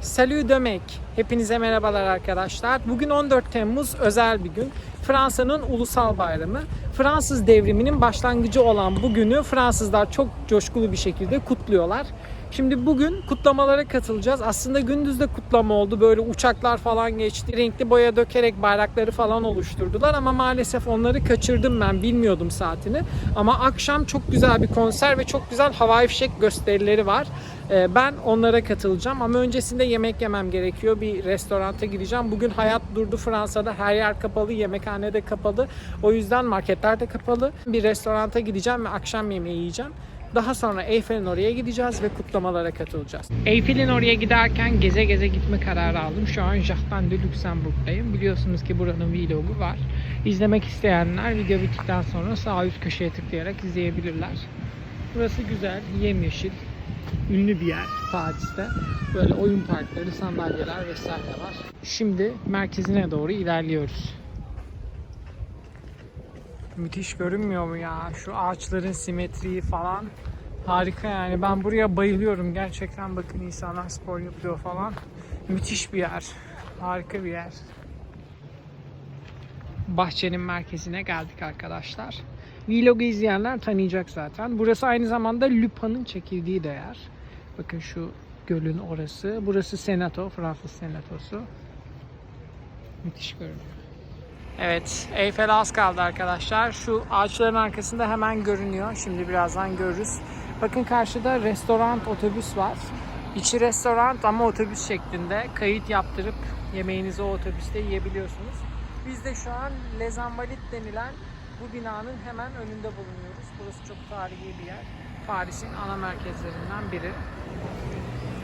Salut demek. Hepinize merhabalar arkadaşlar. Bugün 14 Temmuz özel bir gün. Fransa'nın ulusal bayramı. Fransız devriminin başlangıcı olan bu günü Fransızlar çok coşkulu bir şekilde kutluyorlar. Şimdi bugün kutlamalara katılacağız. Aslında gündüz de kutlama oldu. Böyle uçaklar falan geçti. Renkli boya dökerek bayrakları falan oluşturdular ama maalesef onları kaçırdım ben. Bilmiyordum saatini. Ama akşam çok güzel bir konser ve çok güzel havai fişek gösterileri var. Ee, Ben onlara katılacağım ama öncesinde yemek yemem gerekiyor. Bir restoranta gideceğim. Bugün hayat durdu Fransa'da. Her yer kapalı, yemekhane de kapalı. O yüzden marketler de kapalı. Bir restoranta gideceğim ve akşam yemeği yiyeceğim. Daha sonra Eyfel'in oraya gideceğiz ve kutlamalara katılacağız. Eyfel'in oraya giderken geze geze gitme kararı aldım. Şu an Jardin de Luxembourg'dayım. Biliyorsunuz ki buranın vlogu var. İzlemek isteyenler video bittikten sonra sağ üst köşeye tıklayarak izleyebilirler. Burası güzel, yemyeşil, ünlü bir yer Paris'te. Böyle oyun parkları, sandalyeler vesaire var. Şimdi merkezine doğru ilerliyoruz. Müthiş görünmüyor mu ya? Şu ağaçların simetriği falan. Harika yani. Ben buraya bayılıyorum. Gerçekten bakın insanlar spor yapıyor falan. Müthiş bir yer. Harika bir yer. Bahçenin merkezine geldik arkadaşlar. Vlog'u izleyenler tanıyacak zaten. Burası aynı zamanda Lupin'in çekildiği de yer. Bakın şu gölün orası. Burası Senato, Fransız Senatosu. Müthiş görünüyor. Evet, Eyfel az kaldı arkadaşlar. Şu ağaçların arkasında hemen görünüyor. Şimdi birazdan görürüz. Bakın karşıda restoran, otobüs var. İçi restoran ama otobüs şeklinde. Kayıt yaptırıp yemeğinizi o otobüste yiyebiliyorsunuz. Biz de şu an Invalides denilen bu binanın hemen önünde bulunuyoruz. Burası çok tarihi bir yer. Paris'in ana merkezlerinden biri.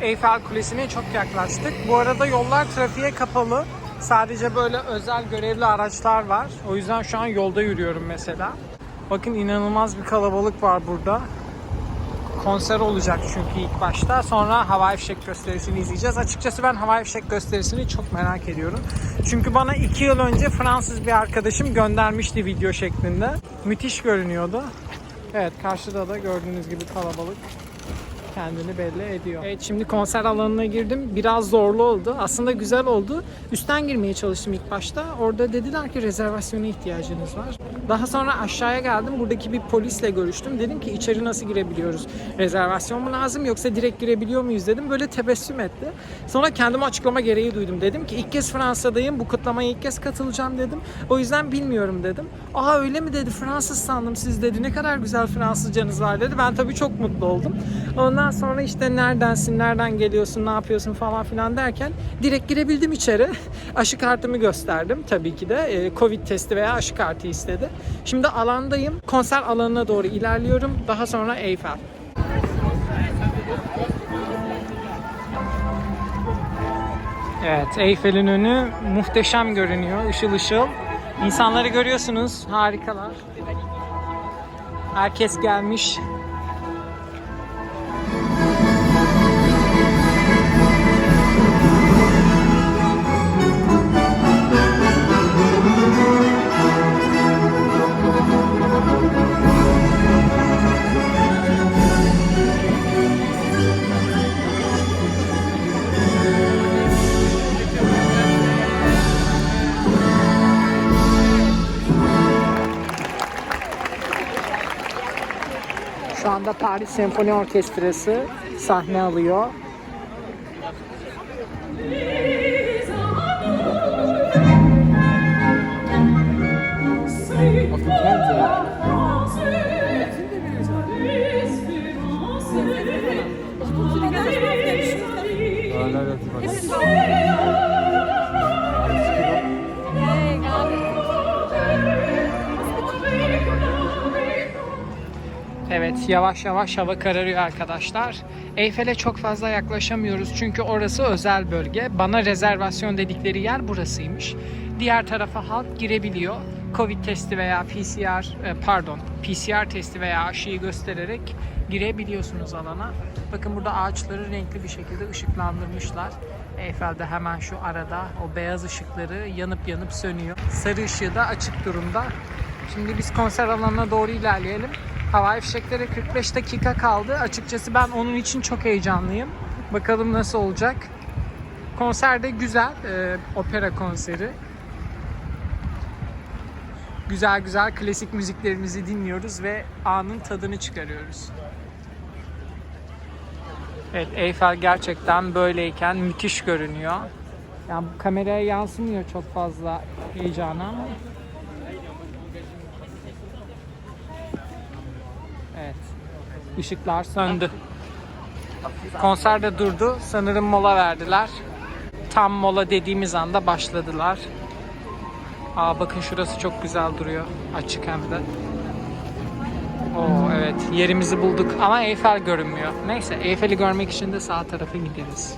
Eyfel Kulesi'ne çok yaklaştık. Bu arada yollar trafiğe kapalı. Sadece böyle özel görevli araçlar var. O yüzden şu an yolda yürüyorum mesela. Bakın inanılmaz bir kalabalık var burada. Konser olacak çünkü ilk başta. Sonra havai fişek gösterisini izleyeceğiz. Açıkçası ben havai fişek gösterisini çok merak ediyorum. Çünkü bana iki yıl önce Fransız bir arkadaşım göndermişti video şeklinde. Müthiş görünüyordu. Evet karşıda da gördüğünüz gibi kalabalık kendini belli ediyor. Evet şimdi konser alanına girdim. Biraz zorlu oldu. Aslında güzel oldu. Üstten girmeye çalıştım ilk başta. Orada dediler ki rezervasyona ihtiyacınız var. Daha sonra aşağıya geldim. Buradaki bir polisle görüştüm. Dedim ki içeri nasıl girebiliyoruz? Rezervasyon mu lazım yoksa direkt girebiliyor muyuz dedim. Böyle tebessüm etti. Sonra kendime açıklama gereği duydum. Dedim ki ilk kez Fransa'dayım. Bu kutlamaya ilk kez katılacağım dedim. O yüzden bilmiyorum dedim. Aa öyle mi dedi. Fransız sandım siz dedi. Ne kadar güzel Fransızcanız var dedi. Ben tabii çok mutlu oldum. Ondan sonra işte neredensin, nereden geliyorsun, ne yapıyorsun falan filan derken direkt girebildim içeri. Aşı kartımı gösterdim tabii ki de. Ee, Covid testi veya aşı kartı istedi. Şimdi alandayım. Konser alanına doğru ilerliyorum. Daha sonra Eyfel. Evet, Eyfel'in önü muhteşem görünüyor, ışıl ışıl. İnsanları görüyorsunuz, harikalar. Herkes gelmiş. Paris Senfoni Orkestrası sahne alıyor. Evet yavaş yavaş hava kararıyor arkadaşlar. Eyfel'e çok fazla yaklaşamıyoruz çünkü orası özel bölge. Bana rezervasyon dedikleri yer burasıymış. Diğer tarafa halk girebiliyor. Covid testi veya PCR e, pardon PCR testi veya aşıyı göstererek girebiliyorsunuz alana. Bakın burada ağaçları renkli bir şekilde ışıklandırmışlar. Eyfel'de hemen şu arada o beyaz ışıkları yanıp yanıp sönüyor. Sarı ışığı da açık durumda. Şimdi biz konser alanına doğru ilerleyelim. Havai fişeklere 45 dakika kaldı. Açıkçası ben onun için çok heyecanlıyım. Bakalım nasıl olacak. Konser de güzel. e, opera konseri. Güzel güzel klasik müziklerimizi dinliyoruz ve anın tadını çıkarıyoruz. Evet Eyfel gerçekten böyleyken müthiş görünüyor. Yani bu kameraya yansımıyor çok fazla heyecanı ama. Evet. Işıklar söndü. Konser de durdu. Sanırım mola verdiler. Tam mola dediğimiz anda başladılar. Aa bakın şurası çok güzel duruyor. Açık hem de. Oo evet yerimizi bulduk ama Eyfel görünmüyor. Neyse Eyfel'i görmek için de sağ tarafa gideriz.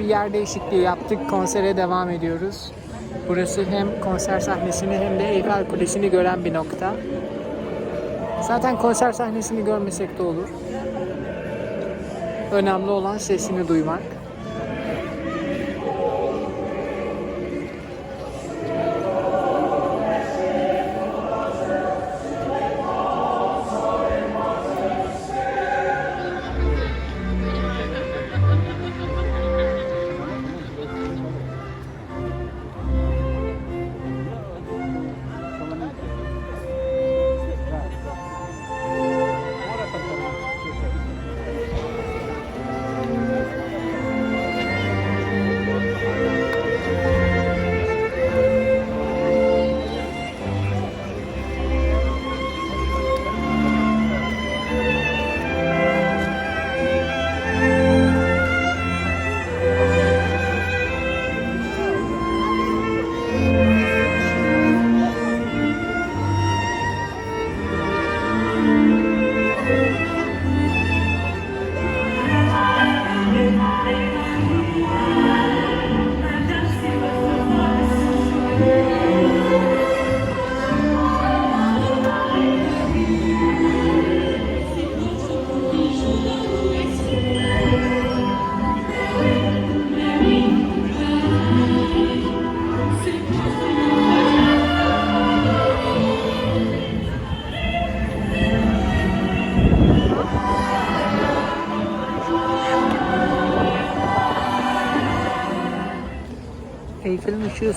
Bir yer değişikliği yaptık. Konsere devam ediyoruz. Burası hem konser sahnesini hem de Eyfel Kulesi'ni gören bir nokta. Zaten konser sahnesini görmesek de olur. Önemli olan sesini duymak.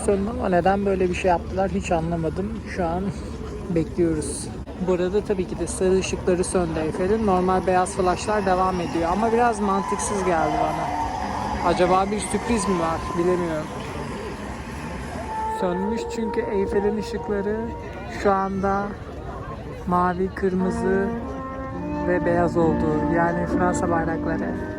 Söndü ama neden böyle bir şey yaptılar hiç anlamadım. Şu an bekliyoruz. Burada tabii ki de sarı ışıkları söndü Eyfel'in. Normal beyaz flaşlar devam ediyor ama biraz mantıksız geldi bana. Acaba bir sürpriz mi var bilemiyorum. Sönmüş çünkü Eyfel'in ışıkları şu anda mavi, kırmızı ve beyaz oldu. Yani Fransa bayrakları.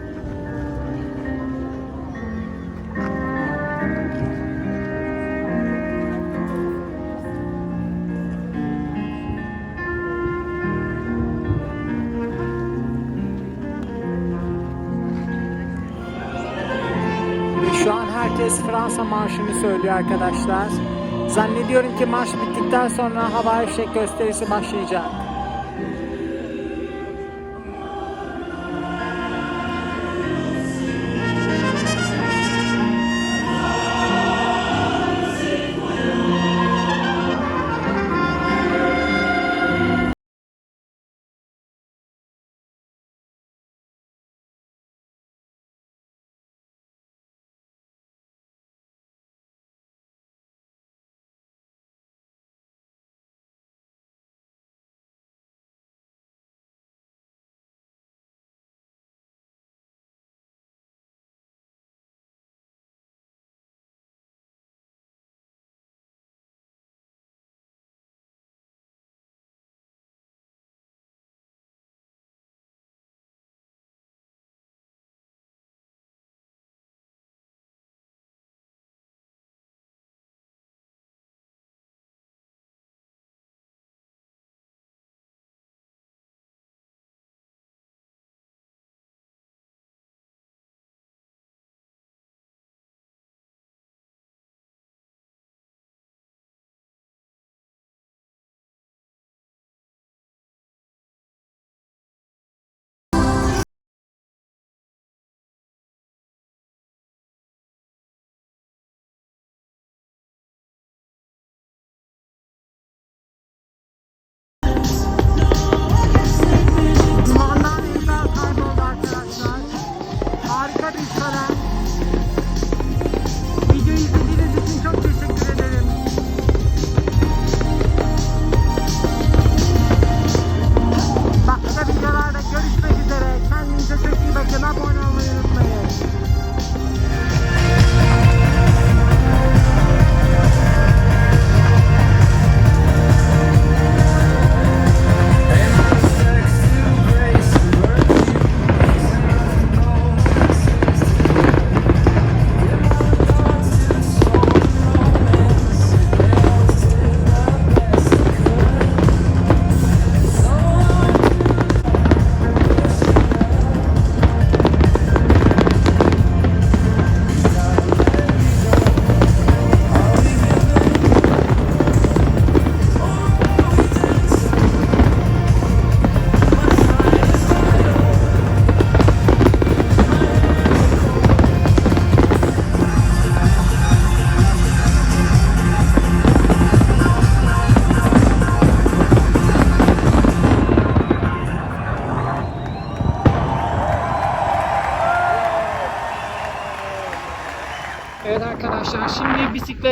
Herkes Fransa marşını söylüyor arkadaşlar. Zannediyorum ki marş bittikten sonra hava fişek gösterisi başlayacak.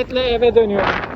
Bisikletle eve dönüyorum.